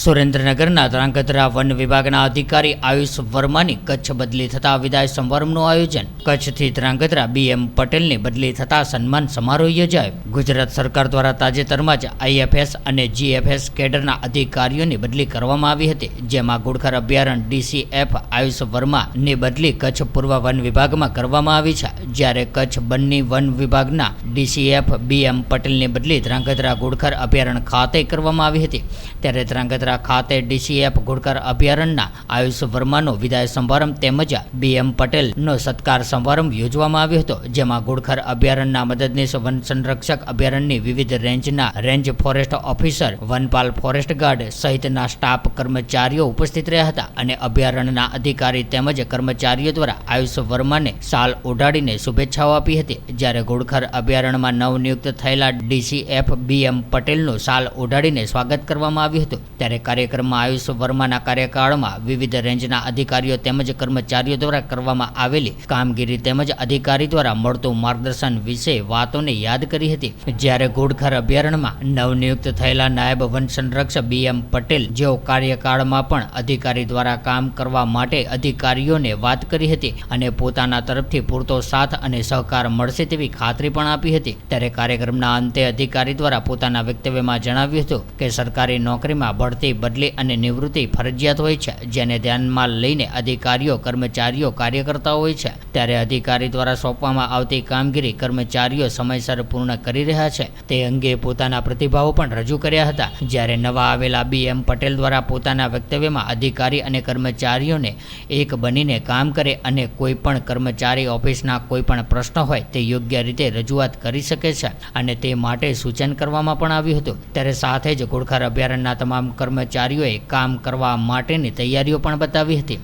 સુરેન્દ્રનગરના ધ્રાંગધ્રા વન વિભાગના અધિકારી આયુષ વર્માની કચ્છ બદલી થતા વિદાય સમારંભનું આયોજન. કચ્છથી ધ્રાંગધ્રા બીએમ પટેલની બદલી થતા સન્માન સમારોહ યોજાયો. ગુજરાત સરકાર દ્વારા તાજેતરમાં જ આઈએફએસ અને જીએફએસ કેડરના અધિકારીઓની બદલી કરવામાં આવી હતી, જેમાં ઘુડખર અભયારણ્ય ડીસીએફ આયુષ વર્માની બદલી કચ્છ પૂર્વ વન વિભાગમાં કરવામાં આવી છે. જ્યારે કચ્છ બન્ની વન વિભાગના ડીસીએફ બીએમ પટેલની બદલી ધ્રાંગધ્રા ઘુડખર અભયારણ્ય ખાતે કરવામાં આવી હતી. ત્યારે ધ્રાંગધ્રા ખાતે ડીસીએફ ગુડકર અભયારણ્યના આયુષ વર્માનો વિદાય સમારંભ તેમજ બીએમ પટેલનો સત્કાર સમારંભ યોજવામાં આવ્યો હતો, જેમાં ગુડખર અભયારણ્યના મદદનીશ વન સંરક્ષક અભયારણ્યની વિવિધ રેન્જના રેન્જ ફોરેસ્ટ ઓફિસર, વનપાલ ફોરેસ્ટ ગાર્ડ સહિતના સ્ટાફ કર્મચારીઓ ઉપસ્થિત રહ્યા હતા અને અભયારણ્યના અધિકારી તેમજ કર્મચારીઓ દ્વારા આયુષ વર્માને શાલ ઓઢાડીને શુભેચ્છાઓ આપી હતી. જ્યારે ગુડખર અભયારણ્યમાં નવનિયુક્ત થયેલા ડીસીએફ બીએમ પટેલનું શાલ ઓઢાડીને સ્વાગત કરવામાં આવ્યું હતું, ત્યારે કાર્યક્રમમાં આયુષ વર્માના કાર્યકાળમાં વિવિધ રેન્જના અધિકારીઓ તેમજ કર્મચારીઓ દ્વારા કરવામાં આવેલી કામગીરી તેમજ અધિકારી દ્વારા મળતું માર્ગદર્શન વિશે વાતોને યાદ કરી હતી. જ્યારે ઘોડખર અભયારણ્યમાં નવનિયુક્ત થયેલા નાયબ વન સંરક્ષક બીએમ પટેલ જેઓ કાર્યકાળમાં પણ અધિકારી દ્વારા કામ કરવા માટે અધિકારીઓને વાત કરી હતી અને પોતાના તરફથી પૂરતો સાથ અને સહકાર મળશે તેવી ખાતરી પણ આપી હતી. ત્યારે કાર્યક્રમના અંતે અધિકારી દ્વારા પોતાના વક્તવ્યમાં જણાવ્યું હતું કે સરકારી નોકરીમાં બઢતી બદલી અને નિવૃત્તિ ફરજિયાત હોય છે, જેને ધ્યાનમાં લઈને અધિકારીઓ, કર્મચારીઓ કાર્ય હોય છે. ત્યારે અધિકારી દ્વારા સોંપવામાં આવતી કામગીરી કર્મચારીઓ સમયસર પૂર્ણ કરી રહ્યા છે. તે અંગે પોતાના પ્રતિભાવો પણ રજૂ કર્યા હતા. જ્યારે નવા આવેલા બી એમ પટેલ દ્વારા પોતાના વક્તવ્યમાં અધિકારી અને કર્મચારીઓને એક બનીને કામ કરે અને કોઈ પણ કર્મચારી ઓફિસના કોઈ પણ પ્રશ્ન હોય, તે યોગ્ય રીતે રજૂઆત કરી શકે છે. અને તે માટે સૂચન કરવામાં પણ આવ્યું હતું. ત્યારે સાથે જ ઘોડખર અભયારણ્યના તમામ કર્મચારીઓએ કામ કરવા માટેની તૈયારીઓ પણ બતાવી હતી.